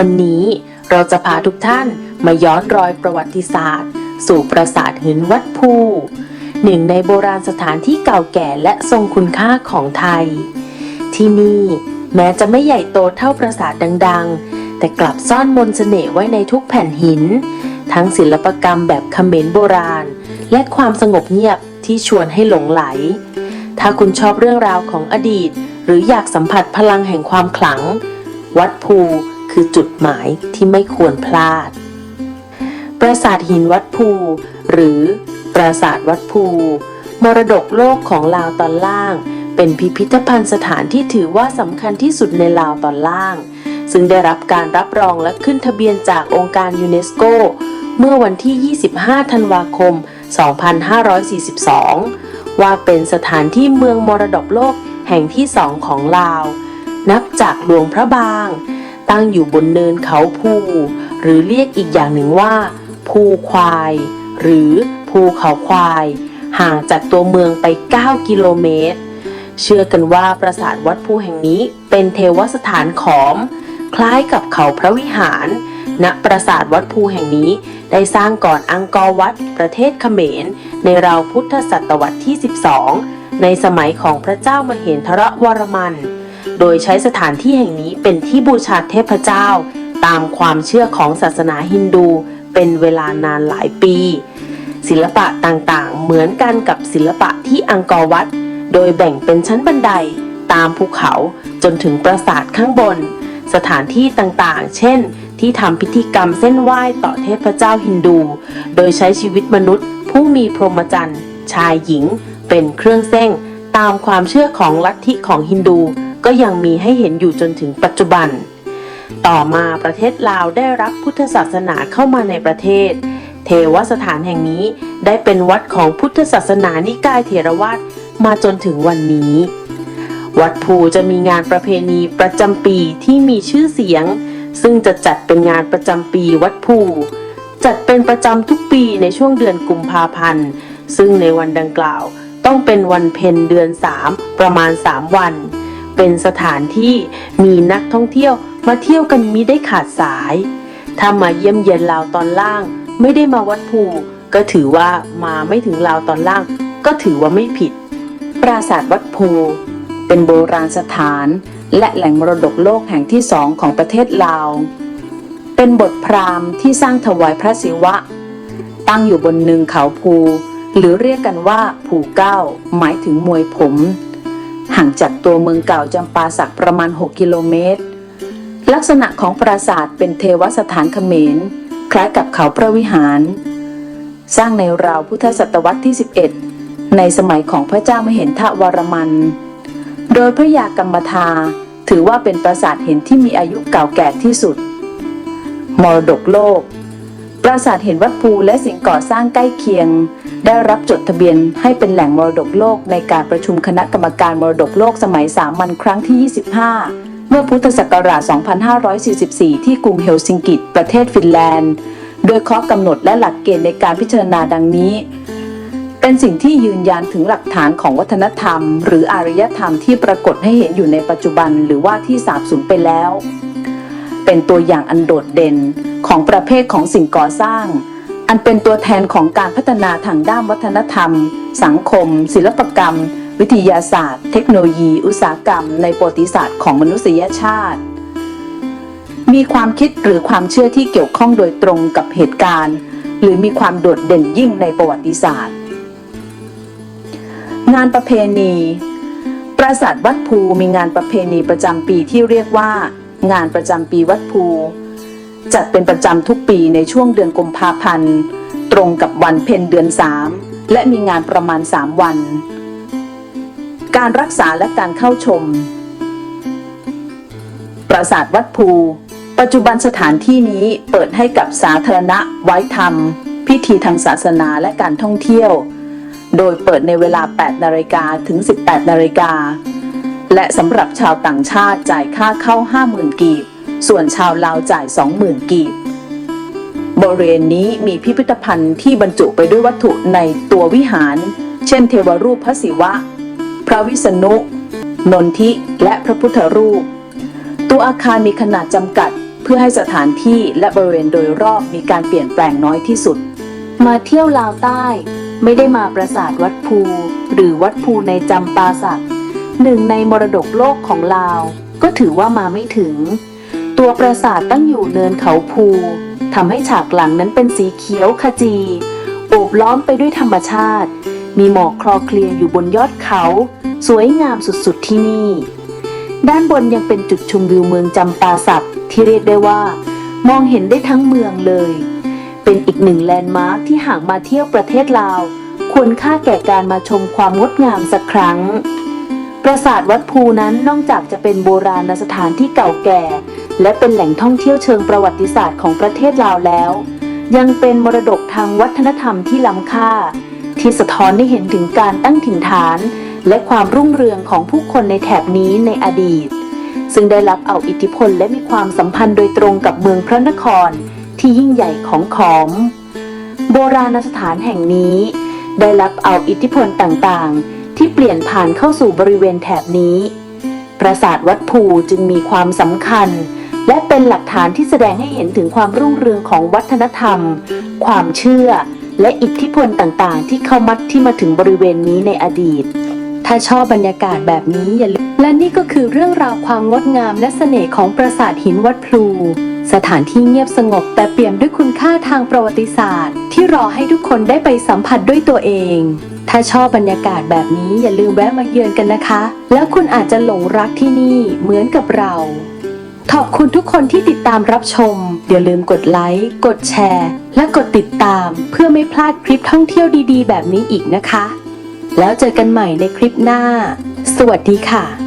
วันนี้เราจะพาทุกท่านมาย้อนรอยประวัติศาสตร์ สู่ปราสาทหินวัดภู หนึ่งในโบราณสถานที่เก่าแก่และทรงคุณค่าของไทย ที่นี่แม้จะไม่ใหญ่โตเท่าปราสาทดัง ๆ แต่กลับซ่อนมนต์เสน่ห์ไว้ในทุกแผ่นหิน ทั้งศิลปกรรมแบบเขมรโบราณ และความสงบเงียบที่ชวนให้หลงไหล ถ้าคุณชอบเรื่องราวของอดีต หรืออยากสัมผัสพลังแห่งความขลัง วัดภูคือจุดหมายที่ไม่ควรพลาด ปราสาทหินวัดภู หรือปราสาทวัดภู มรดกโลกของลาวตอนล่าง เป็นพิพิธภัณฑ์สถานที่ถือว่าสำคัญที่สุดในลาวตอนล่าง ซึ่งได้รับการรับรองและขึ้นทะเบียนจากองค์การยูเนสโก เมื่อวันที่ 25 ธันวาคม 2542 ว่าเป็นสถานที่เมืองมรดกโลกแห่งที่สองของลาว นับจากหลวงพระบาง ตั้งอยู่บนเนินเขาภู หรือเรียกอีกอย่างหนึ่งว่า ภูควาย หรือภูเขาควาย ห่างจากตัวเมืองไป 9 กิโลเมตร เชื่อกันว่าปราสาทวัดภูแห่งนี้เป็นเทวสถานขอม คล้ายกับเขาพระวิหาร ณ ปราสาทวัดภูแห่งนี้ได้สร้างก่อนอังกอร์วัดประเทศเขมร ในราวพุทธศตวรรษที่ 12 ในสมัยของพระเจ้ามเหนทรวรมัน โดยใช้สถานที่แห่งนี้เป็นที่บูชาเทพเจ้า ตามความเชื่อของศาสนาฮินดู เป็นเวลานานหลายปี ศิลปะต่างๆ เหมือนกันกับศิลปะที่อังกอร์วัด โดยแบ่งเป็นชั้นบันไดตามภูเขาจนถึงปราสาทข้างบน สถานที่ต่างๆ เช่น ที่ทำพิธีกรรมเส้นไหว้ต่อเทพเจ้าฮินดู โดยใช้ชีวิตมนุษย์ ผู้มีพรหมจรรย์ ชายหญิง เป็นเครื่องเส้งตามความเชื่อของลัทธิของฮินดู ก็ยังมีให้เห็นอยู่จนถึงปัจจุบัน ต่อมาประเทศลาวได้รับพุทธศาสนาเข้ามาในประเทศ เทวสถานแห่งนี้ได้เป็นวัดของพุทธศาสนานิกายเถรวาทมาจนถึงวันนี้ วัดภูจะมีงานประเพณีประจำปีที่มีชื่อเสียง ซึ่งจะจัดเป็นงานประจำปีวัดภูจัดเป็นประจำทุกปีในช่วงเดือนกุมภาพันธ์ ซึ่งในวันดังกล่าวต้องเป็นวันเพ็ญเดือน 3 ประมาณ 3 วัน เป็นสถานที่มีนักท่องเที่ยว มาเที่ยวกันมิได้ขาดสาย ถ้ามาเยี่ยมเยียนลาวตอนล่าง ไม่ได้มาวัดภูก็ถือว่ามาไม่ถึงลาวตอนล่าง ก็ถือว่าไม่ผิด ปราสาทวัดภูเป็นโบราณสถาน และแหล่งมรดกโลกแห่งที่สองของประเทศลาว เป็นบทพราหมณ์ที่สร้างถวายพระศิวะ ตั้งอยู่บนเนินเขาภู หรือเรียกกันว่าภูเก้า หมายถึงมวยผม ห่างจากตัวเมืองเก่าจำปาสักประมาณ 6 กิโลเมตร ลักษณะของปราสาทเป็นเทวสถานเขมร คล้ายกับเขาพระวิหาร สร้างในราวพุทธศตวรรษที่ 11 ในสมัยของพระเจ้ามเห็นทวรมัน โดยพระยากรรมทาถือว่าเป็นปราสาทเห็นที่มีอายุเก่าแก่ที่สุด มรดกโลก ปราสาทเห็นวัดภูและสิ่งก่อสร้างใกล้เคียง ได้รับจดทะเบียนให้เป็นแหล่งมรดกโลกในการประชุมคณะกรรมการมรดกโลกสมัยสามัญครั้งที่ 25 เมื่อพุทธศักราช 2544 ที่กรุงเฮลซิงกิ ประเทศฟินแลนด์ โดยข้อกำหนดและหลักเกณฑ์ในการพิจารณาดังนี้ เป็นสิ่งที่ยืนยันถึงหลักฐานของวัฒนธรรม หรืออารยธรรมที่ปรากฏให้เห็นอยู่ในปัจจุบันหรือว่าที่สาบสูญไปแล้ว เป็นตัวอย่างอันโดดเด่นของประเภทของสิ่งก่อสร้าง อันเป็นตัวแทนของการพัฒนาทางด้านวัฒนธรรม สังคม ศิลปกรรม วิทยาศาสตร์ เทคโนโลยี อุตสาหกรรม ในประวัติศาสตร์ของมนุษยชาติ มีความคิดหรือความเชื่อที่เกี่ยวข้องโดยตรงกับเหตุการณ์ หรือมีความโดดเด่นยิ่งในประวัติศาสตร์ งานประเพณี ปราสาทวัดภูมีงานประเพณีประจำปีที่เรียกว่า งานประจำปีวัดภูจัดเป็นประจำทุกปีในช่วงเดือนกุมภาพันธ์ ตรงกับวันเพ็ญเดือนสามและมีงานประมาณ 3 วัน การรักษาและการเข้าชม ปราสาทวัดภู ปัจจุบันสถานที่นี้เปิดให้กับสาธารณะ ไว้ทำพิธีทางศาสนาและการท่องเที่ยว โดยเปิดในเวลา 8 นาฬิกาถึง 18 นาฬิกา และสำหรับชาวต่างชาติจ่ายค่าเข้า 50,000 กีบ ส่วนชาวลาวจ่าย 20,000 กีบบริเวณนี้มีพิพิธภัณฑ์ที่บรรจุไปด้วยวัตถุในตัววิหาร เช่น เทวรูปพระศิวะ ระวิษณุ นนทิ และพระพุทธรูป ตัวอาคารมีขนาดจำกัด เพื่อให้สถานที่และบริเวณโดยรอบมีการเปลี่ยนแปลงน้อยที่สุด มาเที่ยวลาวใต้ ไม่ได้มาปราสาทวัดภู หรือวัดภูในจำปาสักหนึ่งในมรดกโลกของลาว ก็ถือว่ามาไม่ถึง ตัวปราสาทตั้งอยู่เนินเขาภูทำให้ฉากหลังนั้นเป็นสีเขียวขจีโอบล้อมไปด้วยธรรมชาติ มีหมอกคลอเคลียอยู่บนยอดเขา สวยงามสุดๆที่นี่ ด้านบนยังเป็นจุดชมวิวเมืองจำปาสักที่เรียกได้ว่า มองเห็นได้ทั้งเมืองเลย เป็นอีกหนึ่งแลนด์มาร์คที่หากมาเที่ยวประเทศลาว ควรค่าแก่การมาชมความงดงามสักครั้ง ปราสาทวัดภูนั้นนอกจากจะเป็นโบราณสถานที่เก่าแก่ และเป็นแหล่งท่องเที่ยวเชิงประวัติศาสตร์ของประเทศลาวแล้ว ยังเป็นมรดกทางวัฒนธรรมที่ล้ำค่า ที่สะท้อนให้เห็นถึงการตั้งถิ่นฐาน และความรุ่งเรืองของผู้คนในแถบนี้ในอดีต ซึ่งได้รับเอาอิทธิพลและมีความสัมพันธ์โดยตรงกับเมืองพระนครที่ยิ่งใหญ่ของขอม โบราณสถานแห่งนี้ ได้รับเอาอิทธิพลต่างๆ ที่เปลี่ยนผ่านเข้าสู่บริเวณแถบนี้ ปราสาทวัดภูจึงมีความสำคัญและเป็นหลักฐานที่แสดงให้เห็นถึงความรุ่งเรืองของวัฒนธรรม ความเชื่อ และอิทธิพลต่างๆ ที่เข้ามัดที่มาถึงบริเวณนี้ในอดีต ถ้าชอบบรรยากาศแบบนี้อย่าลืมและนี่ก็คือเรื่องราวความงดงามและเสน่ห์ของปราสาทหินวัดพลู สถานที่เงียบสงบแต่เปี่ยมด้วยคุณค่าทางประวัติศาสตร์ ที่รอให้ทุกคนได้ไปสัมผัสด้วยตัวเอง ถ้าชอบบรรยากาศแบบนี้อย่าลืมแวะมาเยือนกันนะคะ แล้วคุณอาจจะหลงรักที่นี่เหมือนกับเรา ขอบคุณทุกคนที่ติดตามรับชม อย่าลืมกดไลค์ กดแชร์ และกดติดตามเพื่อไม่พลาดคลิปท่องเที่ยวดีๆ แบบนี้อีกนะคะ แล้วเจอกันใหม่ในคลิปหน้า สวัสดีค่ะ